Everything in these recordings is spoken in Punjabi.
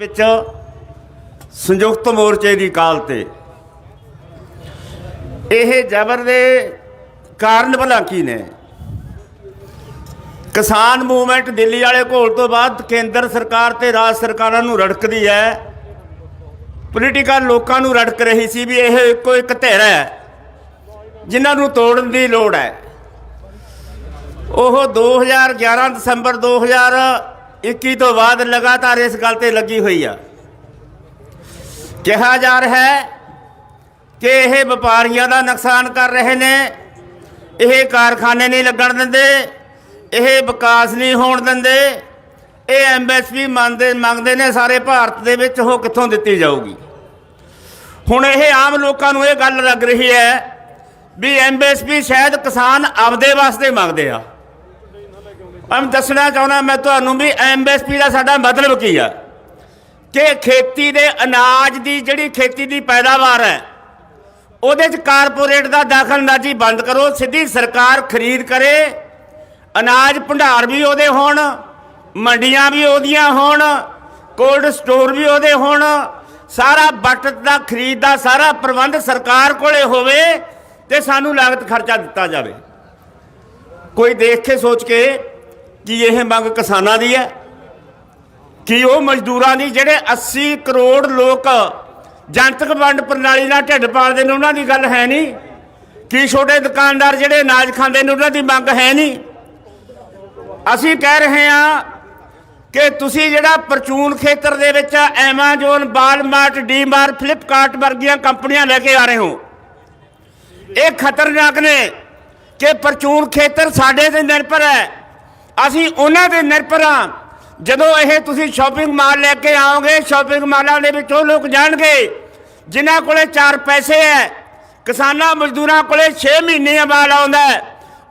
ਵਿੱਚ ਸੰਯੁਕਤ ਮੋਰਚੇ ਦੀ ਕਾਲ ਤੇ ਇਹ ਜ਼ਬਰ ਦੇ ਕਾਰਨ ਭਲਾ ਕੀ ਨੇ। ਕਿਸਾਨ ਮੂਵਮੈਂਟ ਦਿੱਲੀ ਵਾਲੇ ਘੋਲ ਤੋਂ ਬਾਅਦ ਕੇਂਦਰ ਸਰਕਾਰ ਤੇ ਰਾਜ ਸਰਕਾਰਾਂ ਨੂੰ ਰੜਕਦੀ ਹੈ। ਪੋਲੀਟੀਕਲ ਲੋਕਾਂ ਨੂੰ ਰੜਕ ਰਹੀ ਸੀ ਵੀ ਇਹ ਇੱਕੋ ਇੱਕ ਧਿਰ ਹੈ, ਜਿਨ੍ਹਾਂ ਨੂੰ ਤੋੜਨ ਦੀ ਲੋੜ ਹੈ। ਉਹ 2011 ਦਸੰਬਰ 2021 ਤੋਂ ਬਾਅਦ ਲਗਾਤਾਰ ਇਸ ਗੱਲ ਤੇ ਲੱਗੀ ਹੋਈ ਆ। ਕਿਹਾ ਜਾ ਰਿਹਾ ਹੈ ਕਿ ਇਹ ਵਪਾਰੀਆਂ ਦਾ ਨੁਕਸਾਨ ਕਰ ਰਹੇ ਨੇ, ਇਹ ਕਾਰਖਾਨੇ ਨਹੀਂ ਲੱਗਣ ਦਿੰਦੇ, ਇਹ ਵਿਕਾਸ ਨਹੀਂ ਹੋਣ ਦਿੰਦੇ, ਇਹ ਐਮਐਸਪੀ ਮੰਗਦੇ ਮੰਗਦੇ ਨੇ ਸਾਰੇ ਭਾਰਤ ਦੇ ਵਿੱਚ, ਉਹ ਕਿੱਥੋਂ ਦਿੱਤੀ ਜਾਊਗੀ? ਹੁਣ ਇਹ ਆਮ ਲੋਕਾਂ ਨੂੰ ਇਹ ਗੱਲ ਲੱਗ ਰਹੀ ਹੈ ਵੀ ਐਮਐਸਪੀ ਸ਼ਾਇਦ ਕਿਸਾਨ ਆਪਦੇ ਵਾਸਤੇ ਮੰਗਦੇ ਆ। ਮੈਂ ਦੱਸਣਾ ਚਾਹੁੰਦਾ, ਮੈਂ ਤੁਹਾਨੂੰ ਵੀ ਐਮਐਸਪੀ ਦਾ ਸਾਡਾ ਮਤਲਬ ਕੀ ਆ? ਕਿ ਖੇਤੀ ਦੇ ਅਨਾਜ ਦੀ ਜਿਹੜੀ ਖੇਤੀ ਦੀ ਪੈਦਾਵਾਰ ਹੈ, ਉਹਦੇ ਚ ਕਾਰਪੋਰੇਟ ਦਾ ਦਖਲਅੰਦਾਜ਼ੀ ਬੰਦ ਕਰੋ, ਸਿੱਧੀ ਸਰਕਾਰ ਖਰੀਦ ਕਰੇ, ਅਨਾਜ ਭੰਡਾਰ ਵੀ ਉਹਦੇ ਹੋਣ, ਮੰਡੀਆਂ ਵੀ ਉਹਦੀਆਂ ਹੋਣ, ਕੋਲਡ ਸਟੋਰ ਵੀ ਉਹਦੇ ਹੋਣ, ਸਾਰਾ ਬਚਤ ਦਾ, ਖਰੀਦ ਦਾ ਸਾਰਾ ਪ੍ਰਬੰਧ ਸਰਕਾਰ ਕੋਲੇ ਹੋਵੇ ਤੇ ਸਾਨੂੰ ਲਾਗਤ ਖਰਚਾ ਦਿੱਤਾ ਜਾਵੇ। ਕੋਈ ਦੇਖ ਕੇ ਸੋਚ ਕੇ ਕੀ ਇਹ ਮੰਗ ਕਿਸਾਨਾਂ ਦੀ ਹੈ? ਕਿ ਉਹ ਮਜ਼ਦੂਰਾਂ ਦੀ ਜਿਹੜੇ 80 ਕਰੋੜ ਲੋਕ ਜਨਤਕ ਵੰਡ ਪ੍ਰਣਾਲੀ ਨਾਲ ਢਿੱਡ ਪਾਲਦੇ ਨੇ, ਉਹਨਾਂ ਦੀ ਗੱਲ ਹੈ ਨਹੀਂ? ਕੀ ਛੋਟੇ ਦੁਕਾਨਦਾਰ ਜਿਹੜੇ ਅਨਾਜ ਖਾਂਦੇ ਨੇ, ਉਹਨਾਂ ਦੀ ਮੰਗ ਹੈ ਨਹੀਂ? ਅਸੀਂ ਕਹਿ ਰਹੇ ਹਾਂ ਕਿ ਤੁਸੀਂ ਜਿਹੜਾ ਪਰਚੂਨ ਖੇਤਰ ਦੇ ਵਿੱਚ ਐਮਾਜ਼ੋਨ ਵਾਲਮਾਰਟ ਡੀਮਾਰਟ ਫਲਿੱਪਕਾਰਟ ਵਰਗੀਆਂ ਕੰਪਨੀਆਂ ਲੈ ਕੇ ਆ ਰਹੇ ਹੋ, ਇਹ ਖਤਰਨਾਕ ਨੇ ਕਿ ਪਰਚੂਨ ਖੇਤਰ ਸਾਡੇ ਤੇ ਨਿਰਭਰ ਹੈ। ਅਸੀਂ ਉਹਨਾਂ ਤੇ ਨਿਰਭਰ ਹਾਂ। ਜਦੋਂ ਇਹ ਤੁਸੀਂ ਸ਼ਾਪਿੰਗ ਮਾਲ ਲੈ ਕੇ ਆਓਗੇ ਸ਼ਾਪਿੰਗ ਮਾਲਾਂ ਦੇ ਵਿੱਚ ਉਹ ਲੋਕ ਜਾਣਗੇ, ਜਿਨ੍ਹਾਂ ਕੋਲੇ ਚਾਰ ਪੈਸੇ ਹੈ। ਕਿਸਾਨਾਂ ਮਜ਼ਦੂਰਾਂ ਕੋਲੇ 6 ਮਹੀਨਿਆਂ ਬਾਅਦ ਆਉਂਦਾ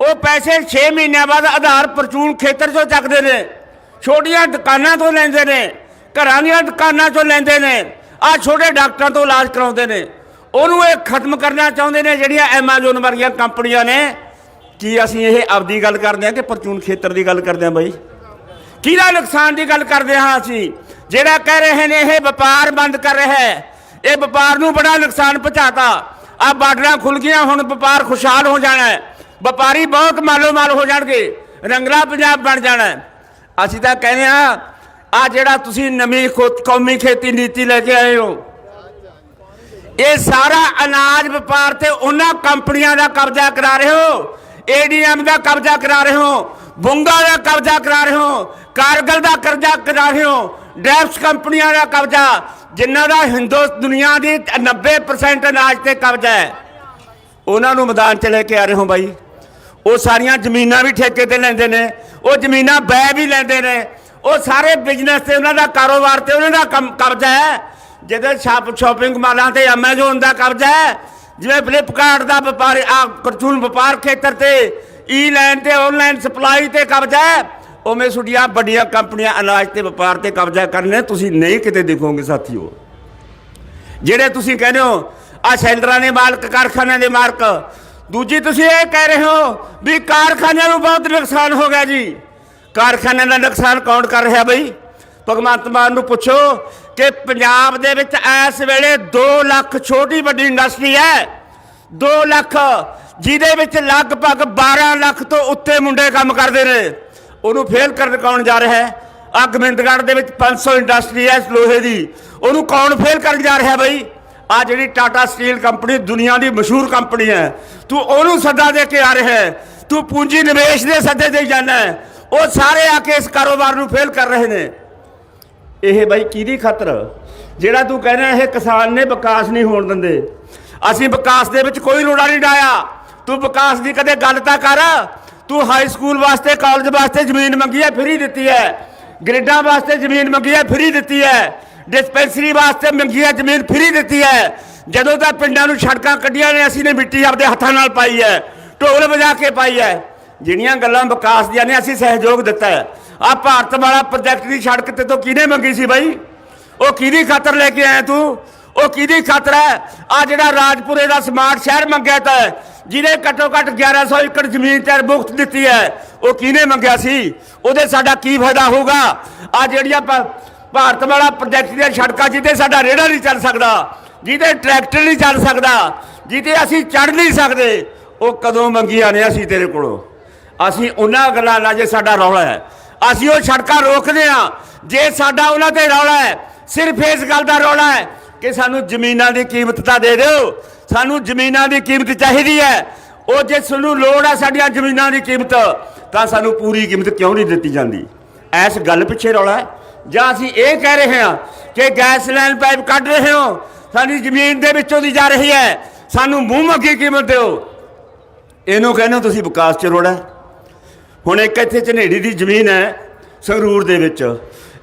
ਉਹ ਪੈਸੇ 6 ਮਹੀਨਿਆਂ ਬਾਅਦ ਆਧਾਰ ਪਰਚੂਨ ਖੇਤਰ ਚੋਂ ਚੱਕਦੇ ਨੇ। ਛੋਟੀਆਂ ਦੁਕਾਨਾਂ ਤੋਂ ਲੈਂਦੇ ਨੇ, ਘਰਾਂ ਦੀਆਂ ਦੁਕਾਨਾਂ 'ਚੋਂ ਲੈਂਦੇ ਨੇ। ਆ ਛੋਟੇ ਡਾਕਟਰਾਂ ਤੋਂ ਇਲਾਜ ਕਰਾਉਂਦੇ ਨੇ। ਉਹਨੂੰ ਇਹ ਖਤਮ ਕਰਨਾ ਚਾਹੁੰਦੇ ਨੇ ਜਿਹੜੀਆਂ ਐਮਾਜ਼ੋਨ ਵਰਗੀਆਂ ਕੰਪਨੀਆਂ ਨੇ। ਕੀ ਅਸੀਂ ਇਹ ਆਪਦੀ ਗੱਲ ਕਰਦੇ ਹਾਂ ਕਿ ਪਰਚੂਨ ਖੇਤਰ ਦੀ ਗੱਲ ਕਰਦੇ ਹਾਂ ਬਾਈ? ਕਿਹਦਾ ਨੁਕਸਾਨ ਦੀ ਗੱਲ ਕਰਦੇ ਹਾਂ ਅਸੀਂ? ਜਿਹੜਾ ਕਹਿ ਰਹੇ ਨੇ ਇਹ ਵਪਾਰ ਬੰਦ ਕਰ ਰਿਹਾ ਹੈ। ਇਹ ਵਪਾਰ ਨੂੰ ਬੜਾ ਨੁਕਸਾਨ ਪਹੁੰਚਾਤਾ। ਆ ਬਾਰਡਰਾਂ ਖੁੱਲ ਗਈਆਂ, ਹੁਣ ਵਪਾਰ ਖੁਸ਼ਹਾਲ ਹੋ ਜਾਣਾ ਹੈ। ਵਪਾਰੀ ਬਹੁਤ ਮਾਲੋ ਮਾਲ ਹੋ ਜਾਣਗੇ। ਰੰਗਲਾ ਪੰਜਾਬ ਬਣ ਜਾਣਾ ਅਸੀਂ ਤਾਂ ਕਹਿੰਦੇ ਆ ਆ ਜਿਹੜਾ ਤੁਸੀਂ ਨਵੀਂ ਖੋ- ਕੌਮੀ ਖੇਤੀ ਨੀਤੀ ਲੈ ਕੇ ਆਏ ਹੋ, ਇਹ ਸਾਰਾ ਅਨਾਜ ਵਪਾਰ ਤੇ ਉਹਨਾਂ ਕੰਪਨੀਆਂ ਦਾ ਕਬਜ਼ਾ ਕਰਾ ਰਹੇ ਹੋ ਏਡੀਐਮ ਦਾ ਕਬਜ਼ਾ ਕਰਾ ਰਹੇ ਹੋ, ਬੁੰਗਾ ਦਾ ਕਬਜ਼ਾ ਕਰਾ ਰਹੇ ਹੋ, ਕਾਰਗਲ ਦਾ ਕਰਜ਼ਾ ਕਰਾ ਰਹੇ ਹੋ ਡੈਫਸ ਕੰਪਨੀਆਂ ਦਾ ਕਬਜ਼ਾ, ਜਿਨ੍ਹਾਂ ਦਾ ਹਿੰਦੂ ਦੁਨੀਆ ਦੀ 90% ਅਨਾਜ ਤੇ ਕਬਜ਼ਾ ਹੈ। ਉਹਨਾਂ ਨੂੰ ਮੈਦਾਨ ਚ ਲੈ ਕੇ ਆ ਰਹੇ ਹੋ ਬਾਈ। ਉਹ ਸਾਰੀਆਂ ਜ਼ਮੀਨਾਂ ਵੀ ਠੇਕੇ ਤੇ ਲੈਂਦੇ ਨੇ, ਉਹ ਜ਼ਮੀਨਾਂ ਬੈ ਵੀ ਲੈਂਦੇ ਨੇ, ਉਹ ਸਾਰੇ ਬਿਜ਼ਨਸ ਤੇ ਉਹਨਾਂ ਦਾ ਕਾਰੋਬਾਰ ਤੇ ਉਹਨਾਂ ਦਾ ਕੰਮ- ਕਬਜ਼ਾ ਹੈ। ਜਿਹਦੇ ਸ਼ਾਪ, ਸ਼ਾਪਿੰਗ ਮਾਲਾਂ ਤੇ ਐਮਾਜ਼ੋਨ ਦਾ ਕਬਜ਼ਾ ਹੈ ਜਿਵੇਂ ਫਲਿੱਪਕਾਰਟ ਦਾ ਵਪਾਰ, ਆ ਕਰਚੂਨ ਵਪਾਰ ਖੇਤਰ ਤੇ ਈ ਲਾਈਨ ਤੇ ਆਨਲਾਈਨ ਸਪਲਾਈ ਤੇ ਕਬਜ਼ਾ ਹੈ, ਉਵੇਂ ਛੁੱਟੀਆਂ ਵੱਡੀਆਂ ਕੰਪਨੀਆਂ ਅਨਾਜ ਤੇ ਵਪਾਰ ਤੇ ਕਬਜ਼ਾ ਕਰਨੇ, ਤੁਸੀਂ ਨਹੀਂ ਕਿਤੇ ਦੇਖੋਗੇ ਸਾਥੀਓ। ਜਿਹੜੇ ਤੁਸੀਂ ਕਹਿੰਦੇ ਹੋ ਆ ਸੈਲਰਾਂ ਦੇ ਮਾਲਕ ਕਾਰਖਾਨਿਆਂ ਦੇ ਮਾਲਕ, ਦੂਜੀ ਤੁਸੀਂ ਇਹ ਕਹਿ ਰਹੇ ਹੋ ਵੀ ਕਾਰਖਾਨਿਆਂ ਨੂੰ ਬਹੁਤ ਨੁਕਸਾਨ ਹੋ ਗਿਆ ਜੀ। ਕਾਰਖਾਨਿਆਂ ਦਾ ਨੁਕਸਾਨ ਕੌਣ ਕਰ ਰਿਹਾ ਬਈ? ਭਗਵੰਤ ਮਾਨ ਨੂੰ ਪੁੱਛੋ ਕਿ ਪੰਜਾਬ ਦੇ ਵਿੱਚ ਇਸ ਵੇਲੇ 2 ਲੱਖ ਛੋਟੀ ਵੱਡੀ ਇੰਡਸਟਰੀ ਹੈ। 2 ਲੱਖ, ਜਿਹਦੇ ਵਿੱਚ ਲਗਭਗ 12 ਲੱਖ ਤੋਂ ਉੱਤੇ ਮੁੰਡੇ ਕੰਮ ਕਰਦੇ ਨੇ। ਉਹਨੂੰ ਫੇਲ ਕਰਨ ਕੌਣ ਜਾ ਰਿਹਾ ਹੈ? ਆ ਗੋਬਿੰਦਗੜ੍ਹ ਦੇ ਵਿੱਚ 500 ਇੰਡਸਟਰੀ ਹੈ ਲੋਹੇ ਦੀ। ਉਹਨੂੰ ਕੌਣ ਫੇਲ ਕਰਨ ਜਾ ਰਿਹਾ ਬਈ? ਆ ਜਿਹੜੀ ਟਾਟਾ ਸਟੀਲ ਕੰਪਨੀ ਦੁਨੀਆ ਦੀ ਮਸ਼ਹੂਰ ਕੰਪਨੀ ਹੈ। ਤੂੰ ਉਹਨੂੰ ਸੱਦਾ ਦੇ ਕੇ ਆ ਰਿਹਾ ਹੈ। ਤੂੰ ਪੂੰਜੀ ਨਿਵੇਸ਼ ਦੇ ਸੱਦੇ ਦੇ ਜਾਣਾ ਉਹ ਸਾਰੇ ਆ ਕੇ ਇਸ ਕਾਰੋਬਾਰ ਨੂੰ ਫੇਲ ਕਰ ਰਹੇ ਨੇ। ਇਹ ਬਾਈ ਕਿਹਦੀ ਖਾਤਰ? ਜਿਹੜਾ ਤੂੰ ਕਹਿੰਦਾ ਇਹ ਕਿਸਾਨ ਨੇ ਵਿਕਾਸ ਨਹੀਂ ਹੋਣ ਦਿੰਦੇ। ਅਸੀਂ ਵਿਕਾਸ ਦੇ ਵਿੱਚ ਕੋਈ ਰੋੜਾ ਨਹੀਂ ਡਾਇਆ ਤੂੰ ਵਿਕਾਸ ਦੀ ਕਦੇ ਗੱਲ ਤਾਂ ਕਰ। ਤੂੰ ਹਾਈ ਸਕੂਲ ਵਾਸਤੇ ਕਾਲਜ ਵਾਸਤੇ ਜ਼ਮੀਨ ਮੰਗੀ ਹੈ ਫਰੀ ਦਿੱਤੀ ਹੈ। ਗ੍ਰੇਡਾਂ ਵਾਸਤੇ ਜ਼ਮੀਨ ਮੰਗੀ ਹੈ ਫਰੀ ਦਿੱਤੀ ਹੈ। ਡਿਸਪੈਂਸਰੀ ਵਾਸਤੇ ਮੰਗੀ ਹੈ, ਜ਼ਮੀਨ ਫਰੀ ਦਿੱਤੀ ਹੈ। ਜਦੋਂ ਤਾਂ ਪਿੰਡਾਂ ਨੂੰ ਸੜਕਾਂ ਕੱਢੀਆਂ ਨੇ, ਅਸੀਂ ਨੇ ਮਿੱਟੀ ਆਪਦੇ ਹੱਥਾਂ ਨਾਲ ਪਾਈ ਹੈ। ਢੋਲ ਵਜਾ ਕੇ ਪਾਈ ਹੈ। ਜਿਹੜੀਆਂ ਗੱਲਾਂ ਵਿਕਾਸ ਦੀਆਂ ਨੇ, ਅਸੀਂ ਸਹਿਯੋਗ ਦਿੱਤਾ ਹੈ। ਆ ਭਾਰਤ ਵਾਲਾ ਪ੍ਰੋਜੈਕਟ ਦੀ ਸੜਕ ਤੇ ਤੋਂ ਕਿਹਨੇ ਮੰਗੀ ਸੀ ਬਾਈ? ਉਹ ਕਿਹਦੀ ਖਾਤਰ ਲੈ ਕੇ ਆਇਆ ਤੂੰ? ਉਹ ਕਿਹਦੀ ਖਾਤਰ ਹੈ? ਆ ਜਿਹੜਾ ਰਾਜਪੁਰੇ ਦਾ ਸਮਾਰਟ ਸ਼ਹਿਰ ਮੰਗਿਆ ਤਾ ਜਿਹਨੇ ਘੱਟੋ ਘੱਟ 1100 ਏਕੜ ਜ਼ਮੀਨ ਤੇ ਮੁਕਤ ਦਿੱਤੀ ਹੈ, ਉਹ ਕਿਹਨੇ ਮੰਗਿਆ ਸੀ? ਉਹਦੇ ਸਾਡਾ ਕੀ ਫਾਇਦਾ ਹੋਊਗਾ? ਆ ਜਿਹੜੀਆਂ ਭਾਰਤ ਵਾਲਾ ਪ੍ਰੋਜੈਕਟ ਦੀਆਂ ਸੜਕਾਂ ਜਿੱਤੇ ਸਾਡਾ ਰੇੜਾ ਨਹੀਂ ਚੱਲ ਸਕਦਾ, ਜਿਹਦੇ ਟਰੈਕਟਰ ਨਹੀਂ ਚੱਲ ਸਕਦਾ, ਜਿਹਦੇ ਅਸੀਂ ਚੜ ਨਹੀਂ ਸਕਦੇ, ਉਹ ਕਦੋਂ ਮੰਗੀਆਂ ਨੇ ਅਸੀਂ ਤੇਰੇ ਕੋਲੋਂ? ਅਸੀਂ ਉਹਨਾਂ ਗੱਲਾਂ ਨਾਲ ਜੇ ਸਾਡਾ ਰੌਲਾ ਹੈ ਅਸੀਂ ਉਹ ਸੜਕਾਂ ਰੋਕਦੇ ਆ ਜੇ ਸਾਡਾ ਉਹਨਾਂ ਤੇ ਰੌਲਾ ਹੈ, ਸਿਰਫ ਇਸ ਗੱਲ ਦਾ ਰੌਲਾ ਹੈ ਕਿ ਸਾਨੂੰ ਜ਼ਮੀਨਾਂ ਦੀ ਕੀਮਤ ਤਾਂ ਦੇ ਦਿਓ। ਸਾਨੂੰ ਜ਼ਮੀਨਾਂ ਦੀ ਕੀਮਤ ਚਾਹੀਦੀ ਹੈ। ਉਹ ਜੇ ਸਾਨੂੰ ਲੋੜ ਹੈ ਸਾਡੀਆਂ ਜ਼ਮੀਨਾਂ ਦੀ ਕੀਮਤ, ਤਾਂ ਸਾਨੂੰ ਪੂਰੀ ਕੀਮਤ ਕਿਉਂ ਨਹੀਂ ਦਿੱਤੀ ਜਾਂਦੀ? ਐਸ ਗੱਲ ਪਿੱਛੇ ਰੌਲਾ ਹੈ। ਜਾਂ ਅਸੀਂ ਇਹ ਕਹਿ ਰਹੇ ਹਾਂ ਕਿ ਗੈਸ ਲਾਈਨ ਪਾਈਪ ਕੱਢ ਰਹੇ ਹੋ, ਸਾਡੀ ਜ਼ਮੀਨ ਦੇ ਵਿੱਚੋਂ ਦੀ ਜਾ ਰਹੀ ਹੈ। ਸਾਨੂੰ ਮੂੰਹ ਮੰਗੀ ਕੀਮਤ ਦਿਓ। ਇਹਨੂੰ ਕਹਿੰਦੇ ਹੋ ਤੁਸੀਂ ਵਿਕਾਸ ਚ ਰੋੜਾ ਹੁਣ ਇੱਕ ਇੱਥੇ ਝਨੇੜੀ ਦੀ ਜ਼ਮੀਨ ਹੈ ਸੰਗਰੂਰ ਦੇ ਵਿੱਚ।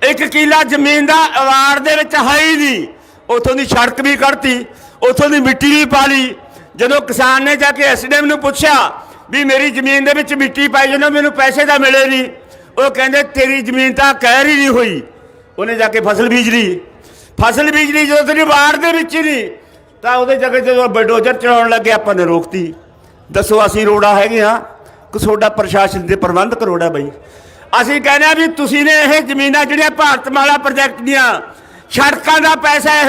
ਇੱਕ ਕਿਲਾ ਜ਼ਮੀਨ ਦਾ ਅਵਾਰਡ ਦੇ ਵਿੱਚ ਹੈ ਹੀ ਨਹੀਂ ਉਥੋਂ ਦੀ ਸੜਕ ਵੀ ਕੱਢਤੀ, ਉਥੋਂ ਦੀ ਮਿੱਟੀ ਵੀ ਪਾ ਲਈ ਜਦੋਂ ਕਿਸਾਨ ਨੇ ਜਾ ਕੇ ਐਸਡੀਐਮ ਨੂੰ ਪੁੱਛਿਆ ਵੀ ਮੇਰੀ ਜ਼ਮੀਨ ਦੇ ਵਿੱਚ ਮਿੱਟੀ ਪਾਈ ਜਦੋਂ ਮੈਨੂੰ ਪੈਸੇ ਤਾਂ ਮਿਲੇ ਨਹੀਂ। ਉਹ ਕਹਿੰਦੇ, ਤੇਰੀ ਜ਼ਮੀਨ ਤਾਂ ਕਹਿਰ ਹੀ ਨਹੀਂ ਹੋਈ। ਉਹਨੇ ਜਾ ਕੇ ਫਸਲ ਬੀਜ ਲਈ। ਫਸਲ ਬੀਜ ਲਈ ਜਦੋਂ ਤੇਰੀ ਵਾਰਡ ਦੇ ਵਿੱਚ ਹੀ ਨਹੀਂ, ਤਾਂ ਉਹਦੇ ਜਗ੍ਹਾ ਜਦੋਂ ਬਲਡੋਜ਼ਰ ਚਲਾਉਣ ਲੱਗੇ, ਆਪਾਂ ਨੇ ਰੋਕਤੀ। ਦੱਸੋ, ਅਸੀਂ ਰੋੜਾ ਹੈਗੇ ਆ ਤੁਹਾਡਾ ਪ੍ਰਸ਼ਾਸਨ ਦੇ ਪ੍ਰਬੰਧਕ ਰੋੜਾ ਬਈ। ਅਸੀਂ ਕਹਿੰਦੇ ਆ ਵੀ ਤੁਸੀਂ ਨੇ ਇਹ ਜ਼ਮੀਨਾਂ ਜਿਹੜੀਆਂ ਭਾਰਤ ਮਾਲਾ ਪ੍ਰੋਜੈਕਟ ਦੀਆਂ, ਸੜਕਾਂ ਦਾ ਪੈਸਾ ਹੈ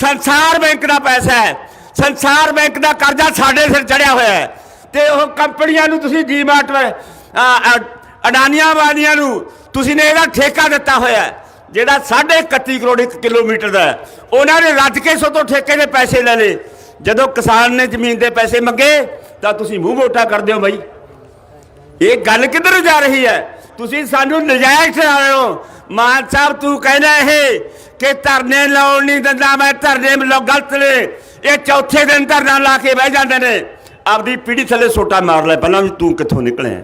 ਸੰਸਾਰ ਬੈਂਕ ਦਾ ਪੈਸਾ ਹੈ। ਸੰਸਾਰ ਬੈਂਕ ਦਾ ਕਰਜ਼ਾ ਸਾਡੇ ਸਿਰ ਚੜਿਆ ਹੋਇਆ ਹੈ। ਤੇ ਉਹ ਕੰਪਨੀਆਂ ਨੂੰ ਤੁਸੀਂ ਡੀਮਾਰਟ ਅਡਾਨੀਆਂ ਵਾਲੀਆਂ ਨੂੰ ਤੁਸੀਂ ਨੇ ਇਹਦਾ ਠੇਕਾ ਦਿੱਤਾ ਹੋਇਆ ਹੈ, ਜਿਹੜਾ 31 ਕਰੋੜ ਇੱਕ ਕਿਲੋਮੀਟਰ ਦਾ ਉਹਨਾਂ ਨੇ ਰੱਜ ਕੇ ਸੋ ਤੋਂ ਠੇਕੇ ਦੇ ਪੈਸੇ ਲੈ ਲਏ। ਜਦੋਂ ਕਿਸਾਨ ਨੇ ਜ਼ਮੀਨ ਦੇ ਪੈਸੇ ਮੰਗੇ, ਤਾਂ ਤੁਸੀਂ ਮੂੰਹ ਮੋਟਾ ਕਰਦੇ ਹੋ ਬਾਈ। ਇਹ ਗੱਲ ਕਿੱਧਰ ਜਾ ਰਹੀ ਹੈ? ਤੁਸੀਂ ਸਾਨੂੰ ਨਜਾਇਜ਼ ਠਹਿਰਾ ਰਹੇ ਹੋ। ਮਾਨ ਸਾਹਿਬ, ਤੂੰ ਕਹਿੰਦਾ ਇਹ ਕਿ ਧਰਨੇ ਲਾਉਣ ਨਹੀਂ ਦਿੰਦਾ, ਮੈਂ ਧਰਨੇ ਲੋ ਗਲਤ ਨੇ। ਇਹ ਚੌਥੇ ਦਿਨ ਧਰਨਾ ਲਾ ਕੇ ਬਹਿ ਜਾਂਦੇ ਨੇ। ਆਪਦੀ ਪੀੜੀ ਥੱਲੇ ਸੋਟਾ ਮਾਰ ਲੈ, ਪਹਿਲਾਂ ਵੀ ਤੂੰ ਕਿੱਥੋਂ ਨਿਕਲਿਆ?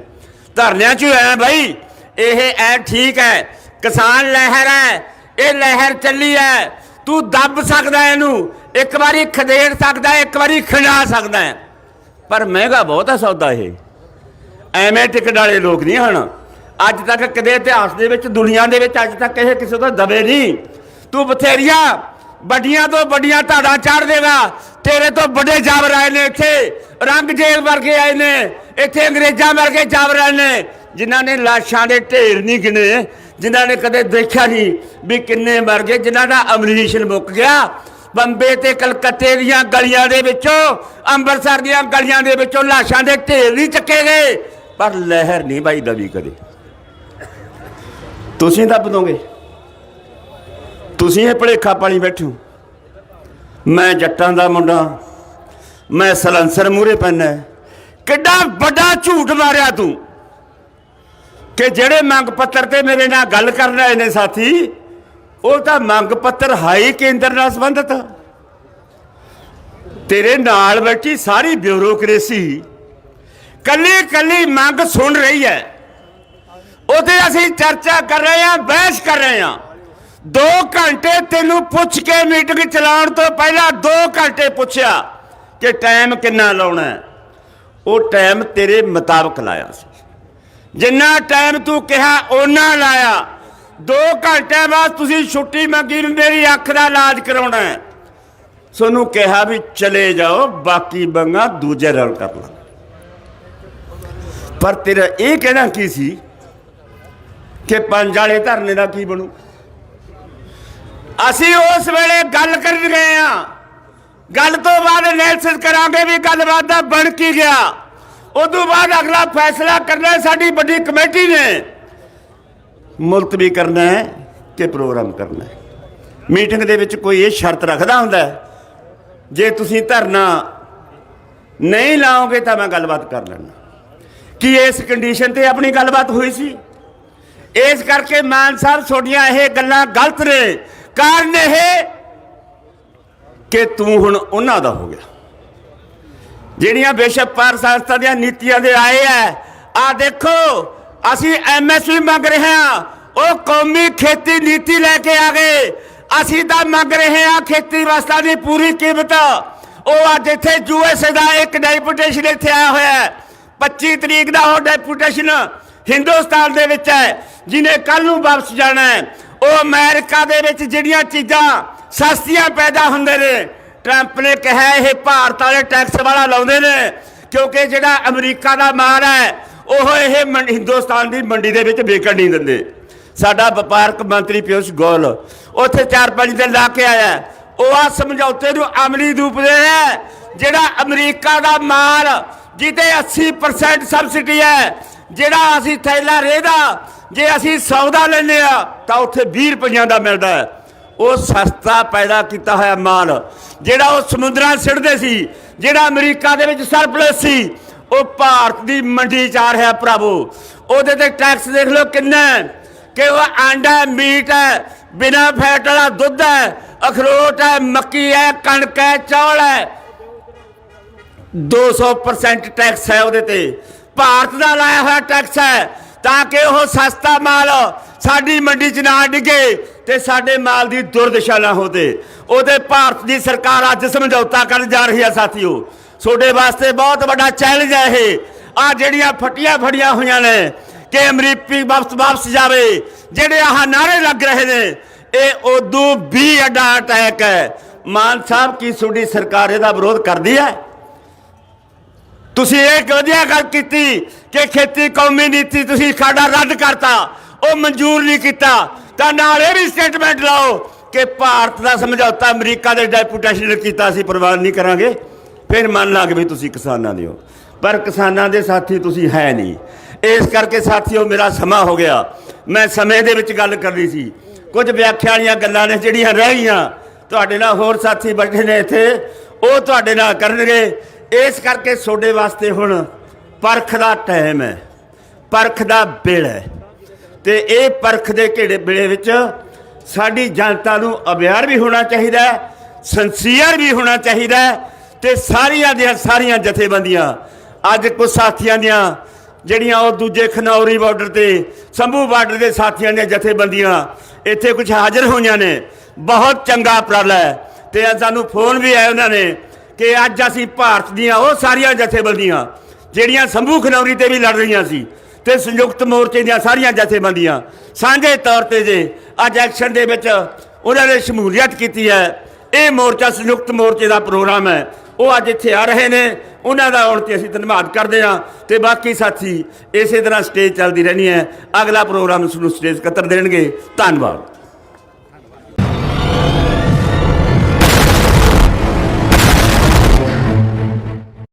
ਧਰਨਿਆਂ 'ਚ ਐ ਬਾਈ। ਇਹ ਐ ਠੀਕ ਹੈ, ਕਿਸਾਨ ਲਹਿਰ ਹੈ, ਇਹ ਲਹਿਰ ਚੱਲੀ ਹੈ। ਤੂੰ ਦੱਬ ਸਕਦਾ ਇਹਨੂੰ, ਇੱਕ ਵਾਰੀ ਖਦੇੜ ਸਕਦਾ ਇੱਕ ਵਾਰੀ ਖਿੰਡਾ ਸਕਦਾ ਪਰ ਮਹਿੰਗਾ ਬਹੁਤ ਹੈ ਸੌਦਾ ਇਹ। ਐਵੇਂ ਟਿਕਟ ਵਾਲੇ ਲੋਕ ਨਹੀਂ ਹਨ। ਅੱਜ ਤੱਕ ਕਦੇ ਇਤਿਹਾਸ ਦੇ ਵਿੱਚ, ਦੁਨੀਆ ਦੇ ਵਿੱਚ ਅੱਜ ਤੱਕ ਇਹ ਕਿਸੇ ਤੋਂ ਦਬੇ ਨਹੀਂ। ਤੂੰ ਬਥੇਰੀਆਂ, ਵੱਡੀਆਂ ਤੋਂ ਵੱਡੀਆਂ ਧਾੜਾਂ ਚਾੜ ਦੇਗਾ ਤੇਰੇ ਤੋਂ ਵੱਡੇ ਜਾਬਰ ਆਏ ਨੇ ਇੱਥੇ। ਰੰਗ ਜੇਲ ਵਰਗੇ ਆਏ ਨੇ। ਇੱਥੇ ਅੰਗਰੇਜ਼ਾਂ ਵਰਗੇ ਜਾਬਰ ਆਏ ਨੇ। ਜਿਨ੍ਹਾਂ ਨੇ ਲਾਸ਼ਾਂ ਦੇ ਢੇਰ ਨਹੀਂ ਗਿਣੇ। ਜਿਨ੍ਹਾਂ ਨੇ ਕਦੇ ਦੇਖਿਆ ਨਹੀਂ ਵੀ ਕਿੰਨੇ ਮਰ ਗਏ। ਜਿਨ੍ਹਾਂ ਦਾ ਅਮਰੀਸ਼ਨ ਮੁੱਕ ਗਿਆ। ਬੰਬੇ ਤੇ ਕਲਕੱਤੇ ਦੀਆਂ ਗਲੀਆਂ ਦੇ ਵਿੱਚੋਂ, ਅੰਮ੍ਰਿਤਸਰ ਦੀਆਂ ਗਲੀਆਂ ਦੇ ਵਿੱਚੋਂ ਲਾਸ਼ਾਂ ਦੇ ਢੇਰ ਨਹੀਂ ਚੱਕੇ ਗਏ। ਪਰ ਲਹਿਰ ਨਹੀਂ ਬਾਈ ਦਵੀ ਕਦੇ। ਤੁਸੀਂ ਦੱਬ ਦੋਗੇ? ਤੁਸੀਂ ਇਹ ਭਲੇਖਾ ਪਾਣੀ ਬੈਠੇ ਹੋ। ਮੈਂ ਜੱਟਾਂ ਦਾ ਮੁੰਡਾ, ਮੈਂ ਸਲੰਸਰ ਮੂਰੇ ਪੈਣਾ ਕਿੱਡਾ ਵੱਡਾ ਝੂਠ ਮਾਰਿਆ ਤੂੰ? ਕਿ ਜਿਹੜੇ ਮੰਗ ਪੱਤਰ ਤੇ ਮੇਰੇ ਨਾਲ ਗੱਲ ਕਰਨ ਆਏ ਨੇ ਸਾਥੀ, ਉਹ ਤਾਂ ਮੰਗ ਪੱਤਰ ਹਾਈ ਕੇਂਦਰ ਨਾਲ ਸੰਬੰਧਿਤ ਤੇਰੇ ਨਾਲ ਬੈਠੀ ਸਾਰੀ ਬਿਊਰੋਕ੍ਰੇਸੀ ਕੱਲੀ ਕੱਲੀ ਮੰਗ ਸੁਣ ਰਹੀ ਹੈ। ਉਹਦੇ ਅਸੀਂ ਚਰਚਾ ਕਰ ਰਹੇ ਹਾਂ, ਬਹਿਸ ਕਰ ਰਹੇ ਹਾਂ। 2 ਘੰਟੇ ਤੈਨੂੰ ਪੁੱਛ ਕੇ ਮੀਟਿੰਗ ਚਲਾਉਣ ਤੋਂ ਪਹਿਲਾਂ 2 ਘੰਟੇ ਪੁੱਛਿਆ ਕਿ ਟਾਈਮ ਕਿੰਨਾ ਲਾਉਣਾ ਉਹ ਟਾਈਮ ਤੇਰੇ ਮੁਤਾਬਕ ਲਾਇਆ ਸੀ। ਜਿੰਨਾ ਟਾਈਮ ਤੂੰ ਕਿਹਾ, ਓਨਾ ਲਾਇਆ। 2 ਘੰਟੇ ਬਾਅਦ ਤੁਸੀਂ ਛੁੱਟੀ ਮੰਗੀ ਵੀ ਮੇਰੀ ਅੱਖ ਦਾ ਇਲਾਜ ਕਰਾਉਣਾ ਹੈ। ਸੋਨੂੰ ਕਿਹਾ ਵੀ ਚਲੇ ਜਾਓ, ਬਾਕੀ ਬੰਗਾ ਦੂਜੇ ਰਲ ਕਰ ਲਾ। ਪਰ ਤੇਰਾ ਇਹ ਕਹਿਣਾ ਕੀ ਸੀ ਕਿ ਪੰਜ ਵਾਲੇ ਧਰਨੇ ਦਾ ਕੀ ਬਣੂ? ਅਸੀਂ ਉਸ ਵੇਲੇ ਗੱਲ ਕਰਨ ਗਏ ਆ ਗੱਲ ਤੋਂ ਬਾਅਦ ਐਨਾਲਿਸਿਸ ਕਰਾਂਗੇ ਵੀ ਗੱਲਬਾਤ ਦਾ ਬਣ ਕੀ ਗਿਆ। ਉਦੋਂ ਬਾਅਦ ਅਗਲਾ ਫੈਸਲਾ ਕਰਨਾ ਸਾਡੀ ਵੱਡੀ ਕਮੇਟੀ ਨੇ। ਮੁਲਤਵੀ ਕਰਨਾ ਹੈ ਕਿ ਪ੍ਰੋਗਰਾਮ ਕਰਨਾ ਹੈ। ਮੀਟਿੰਗ ਦੇ ਵਿੱਚ ਕੋਈ ਇਹ ਸ਼ਰਤ ਰੱਖਦਾ ਹੁੰਦਾ ਜੇ ਤੁਸੀਂ ਧਰਨਾ ਨਹੀਂ ਲਾਓਗੇ ਤਾਂ ਮੈਂ ਗੱਲਬਾਤ ਕਰ ਲੈਣਾ ਕੀ ਇਸ ਕੰਡੀਸ਼ਨ ਤੇ ਆਪਣੀ ਗੱਲਬਾਤ ਹੋਈ ਸੀ? ਇਸ ਕਰਕੇ ਮਾਨ ਸਾਹਿਬ, ਤੁਹਾਡੀਆਂ ਇਹ ਗੱਲਾਂ ਗਲਤ ਨੇ। ਕਾਰਨ ਇਹ ਕਿ ਤੂੰ ਹੁਣ ਉਹਨਾਂ ਦਾ ਹੋ ਗਿਆ। ਜਿਹੜੀਆਂ ਬੇਸ਼ੱਕ ਪਾਰ ਸੰਸਥਾ ਦੀਆਂ ਨੀਤੀਆਂ ਦੇ ਆਏ ਐ ਆ ਦੇਖੋ, ਅਸੀਂ ਐਮਐਸਪੀ ਮੰਗ ਰਹੇ ਹਾਂ। ਉਹ ਕੌਮੀ ਖੇਤੀ ਨੀਤੀ ਲੈ ਕੇ ਆ ਗਏ। ਅਸੀਂ ਤਾਂ ਮੰਗ ਰਹੇ ਹਾਂ ਖੇਤੀ ਵਸਤਾਂ ਦੀ ਪੂਰੀ ਕੀਮਤ। ਉਹ ਅੱਜ ਇੱਥੇ ਯੂਐਸਏ ਦਾ ਇੱਕ ਡੈਪੂਟੇਸ਼ਨ ਇੱਥੇ ਆਇਆ ਹੋਇਆ ਹੈ। 25 ਤਰੀਕ ਦਾ ਉਹ ਡੈਪੂਟੇਸ਼ਨ ਹਿੰਦੁਸਤਾਨ ਦੇ ਵਿੱਚ ਹੈ, ਜਿਹਨੇ ਕੱਲ ਨੂੰ ਵਾਪਸ ਜਾਣਾ ਹੈ। ਉਹ ਅਮਰੀਕਾ ਦੇ ਵਿੱਚ ਜਿਹੜੀਆਂ ਚੀਜ਼ਾਂ ਸਸਤੀਆਂ ਪੈਦਾ ਹੁੰਦੇ ਨੇ, ਟਰੰਪ ਨੇ ਕਿਹਾ ਇਹ ਭਾਰਤ ਵਾਲੇ ਟੈਕਸ ਵਾਲਾ ਲਾਉਂਦੇ ਨੇ, ਕਿਉਂਕਿ ਜਿਹੜਾ ਅਮਰੀਕਾ ਦਾ ਮਾਲ ਹੈ, ਉਹ ਇਹ ਹਿੰਦੁਸਤਾਨ ਦੀ ਮੰਡੀ ਦੇ ਵਿੱਚ ਵੇਚਣ ਨਹੀਂ ਦਿੰਦੇ। ਸਾਡਾ ਵਪਾਰਕ ਮੰਤਰੀ ਪਿਊਸ਼ ਗੋਇਲ ਉੱਥੇ ਚਾਰ ਪੰਜ ਦਿਨ ਲਾ ਕੇ ਆਇਆ ਉਹ ਆ ਸਮਝੌਤੇ ਨੂੰ ਅਮਲੀ ਰੂਪ ਦੇ ਹੈ, ਜਿਹੜਾ ਅਮਰੀਕਾ ਦਾ ਮਾਲ ਜਿਹਦੇ 80% ਸਬਸਿਡੀ ਹੈ ਜਿਹੜਾ ਅਸੀਂ ਥੈਲਾ ਰੇਦਾ ਜੇ ਅਸੀਂ ਸੌਦਾ ਲੈਂਦੇ ਆ ਤਾਂ ਉੱਥੇ 20 ਰੁਪਈਆਂ ਦਾ ਮਿਲਦਾ ਹੈ। ਉਹ ਸਸਤਾ ਪੈਦਾ ਕੀਤਾ ਹੋਇਆ ਮਾਲ ਜਿਹੜਾ ਉਹ ਸਮੁੰਦਰਾਂ ਸਿੜਦੇ ਸੀ ਜਿਹੜਾ ਅਮਰੀਕਾ ਦੇ ਵਿੱਚ ਸਰਪਲਸ ਸੀ ਉਹ ਭਾਰਤ ਦੀ ਮੰਡੀ 'ਚ ਆ ਰਿਹਾ ਭਰਾਵੋ। ਉਹਦੇ ਤੇ ਟੈਕਸ ਦੇਖ ਲਓ ਕਿੰਨਾ ਕਿ ਉਹ ਆਂਡਾ ਹੈ, ਮੀਟ ਹੈ ਬਿਨਾ ਫੈਟ ਵਾਲਾ ਦੁੱਧ ਹੈ ਅਖਰੋਟ ਹੈ ਮੱਕੀ ਹੈ ਕਣਕ ਹੈ ਚੌਲ ਹੈ। 200% ਟੈਕਸ ਹੈ ਉਹਦੇ ਤੇ। ਭਾਰਤ ਦਾ ਲਾਇਆ ਹੋਇਆ ਟੈਕਸ ਹੈ ਤਾਂ ਕਿ ਉਹ ਸਸਤਾ ਮਾਲ ਸਾਡੀ ਮੰਡੀ 'ਚ ਨਾ ਡਿੱਗੇ ਤੇ ਸਾਡੇ ਮਾਲ ਦੀ ਦੁਰਦਸ਼ਾ ਨਾ ਹੋਵੇ। ਉਹਦੇ ਭਾਰਤ ਦੀ ਸਰਕਾਰ ਅੱਜ ਸਮਝੌਤਾ ਕਰਨ ਜਾ ਰਹੀ ਹੈ ਸਾਥੀਓ। ਤੁਹਾਡੇ ਵਾਸਤੇ ਬਹੁਤ ਵੱਡਾ ਚੈਲੰਜ ਹੈ ਇਹ। ਆ ਜਿਹੜੀਆਂ ਫਟੀਆਂ ਫੜੀਆਂ ਹੋਈਆਂ ਨੇ ਕਿ ਅਮਰੀਕੀ ਵਾਪਸ ਵਾਪਸ ਜਾਵੇ, ਜਿਹੜੇ ਆਹ ਨਾਰੇ ਲੱਗ ਰਹੇ ਨੇ, ਇਹ ਉਦੋਂ ਵੀ ਅੱਡਾ ਅਟੈਕ ਹੈ। ਮਾਨ ਸਾਹਿਬ, ਕੀ ਤੁਹਾਡੀ ਸਰਕਾਰ ਇਹਦਾ ਵਿਰੋਧ ਕਰਦੀ ਹੈ? ਤੁਸੀਂ ਇਹ ਵਧੀਆ ਗੱਲ ਕੀਤੀ ਕਿ ਖੇਤੀ ਕੌਮੀ ਨੀਤੀ ਤੁਸੀਂ ਸਾਡਾ ਰੱਦ ਕਰਤਾ? ਉਹ ਮਨਜ਼ੂਰ ਨਹੀਂ ਕੀਤਾ। ਤਾਂ ਨਾਲ ਇਹ ਵੀ ਸਟੇਟਮੈਂਟ ਲਾਓ ਕਿ ਭਾਰਤ ਦਾ ਸਮਝੌਤਾ ਅਮਰੀਕਾ ਦੇ ਡੈਪੂਟੇਸ਼ਨ ਨੇ ਕੀਤਾ ਸੀ, ਪ੍ਰਵਾਨ ਨਹੀਂ ਕਰਾਂਗੇ। ਫਿਰ ਮੰਨ ਲਾਂਗੇ ਵੀ ਤੁਸੀਂ ਕਿਸਾਨਾਂ ਦੇ ਹੋ। ਪਰ ਕਿਸਾਨਾਂ ਦੇ ਸਾਥੀ ਤੁਸੀਂ ਹੈ ਨਹੀਂ। ਇਸ ਕਰਕੇ ਸਾਥੀਓ, ਮੇਰਾ ਸਮਾਂ ਹੋ ਗਿਆ। ਮੈਂ ਸਮੇਂ ਦੇ ਵਿੱਚ ਗੱਲ ਕਰਨੀ ਸੀ। ਕੁਝ ਵਿਆਖਿਆ ਵਾਲੀਆਂ ਗੱਲਾਂ ਨੇ ਜਿਹੜੀਆਂ ਰਹਿ ਗਈਆਂ, ਤੁਹਾਡੇ ਨਾਲ ਹੋਰ ਸਾਥੀ ਬੈਠੇ ਨੇ ਇੱਥੇ। ਉਹ ਤੁਹਾਡੇ ਨਾਲ ਕਰਨਗੇ। ਇਸ ਕਰਕੇ ਤੁਹਾਡੇ ਵਾਸਤੇ ਹੁਣ ਪਰਖ ਦਾ ਟਾਈਮ ਹੈ, ਪਰਖ ਦਾ ਵੇਲਾ ਹੈ। ਤੇ ਇਹ ਪਰਖ ਦੇ ਘੇੜੇ ਵੇਲੇ ਵਿੱਚ ਸਾਡੀ ਜਨਤਾ ਨੂੰ ਅਵੇਅਰ ਵੀ ਹੋਣਾ ਚਾਹੀਦਾ ਹੈ, ਸੰਸੀਅਰ ਵੀ ਹੋਣਾ ਚਾਹੀਦਾ ਹੈ ਤੇ ਸਾਰੀਆਂ ਦੀਆਂ ਸਾਰੀਆਂ ਜਥੇਬੰਦੀਆਂ, ਅੱਜ ਕੁਝ ਸਾਥੀਆਂ ਦੀਆਂ ਜਿਹੜੀਆਂ ਉਹ ਦੂਜੇ ਖਨੌਰੀ ਬਾਰਡਰ ਤੇ, ਸੰਭੂ ਬਾਰਡਰ ਦੇ ਸਾਥੀਆਂ ਦੀਆਂ ਜਥੇਬੰਦੀਆਂ ਇੱਥੇ ਕੁਝ ਹਾਜ਼ਰ ਹੋਈਆਂ ਨੇ, ਬਹੁਤ ਚੰਗਾ ਉਪਰਾਲਾ ਹੈ। ਤੇ ਸਾਨੂੰ ਫੋਨ ਵੀ ਆਇਆ ਉਹਨਾਂ ਨੇ ਕਿ ਅੱਜ ਅਸੀਂ ਭਾਰਤ ਦੀਆਂ ਉਹ ਸਾਰੀਆਂ ਜਥੇਬੰਦੀਆਂ, ਜਿਹੜੀਆਂ ਸੰਭੂ ਖਨੌਰੀ ਤੇ ਵੀ ਲੜ ਰਹੀਆਂ ਸੀ ਤੇ ਸੰਯੁਕਤ ਮੋਰਚੇ ਦੀਆਂ ਸਾਰੀਆਂ ਜਥੇਬੰਦੀਆਂ, ਸਾਂਝੇ ਤੌਰ ਤੇ ਜੇ ਅੱਜ ਐਕਸ਼ਨ ਦੇ ਵਿੱਚ ਉਹਨਾਂ ਨੇ ਸ਼ਮੂਲੀਅਤ ਕੀਤੀ ਹੈ, ਇਹ ਮੋਰਚਾ ਸੰਯੁਕਤ ਮੋਰਚੇ ਦਾ ਪ੍ਰੋਗਰਾਮ ਹੈ, ਉਹ ਅੱਜ ਇੱਥੇ ਆ ਰਹੇ ਨੇ, ਉਹਨਾਂ ਦਾ ਆਉਣ ਤੇ ਅਸੀਂ ਧੰਨਵਾਦ ਕਰਦੇ ਹਾਂ ਤੇ ਬਾਕੀ ਸਾਥੀ ਇਸੇ ਤਰ੍ਹਾਂ ਸਟੇਜ ਚੱਲਦੀ ਰਹਿਣੀ ਹੈ, ਅਗਲਾ ਪ੍ਰੋਗਰਾਮ ਉਸ ਨੂੰ ਸਟੇਜ ਕਤਰ ਦੇਣਗੇ, ਧੰਨਵਾਦ।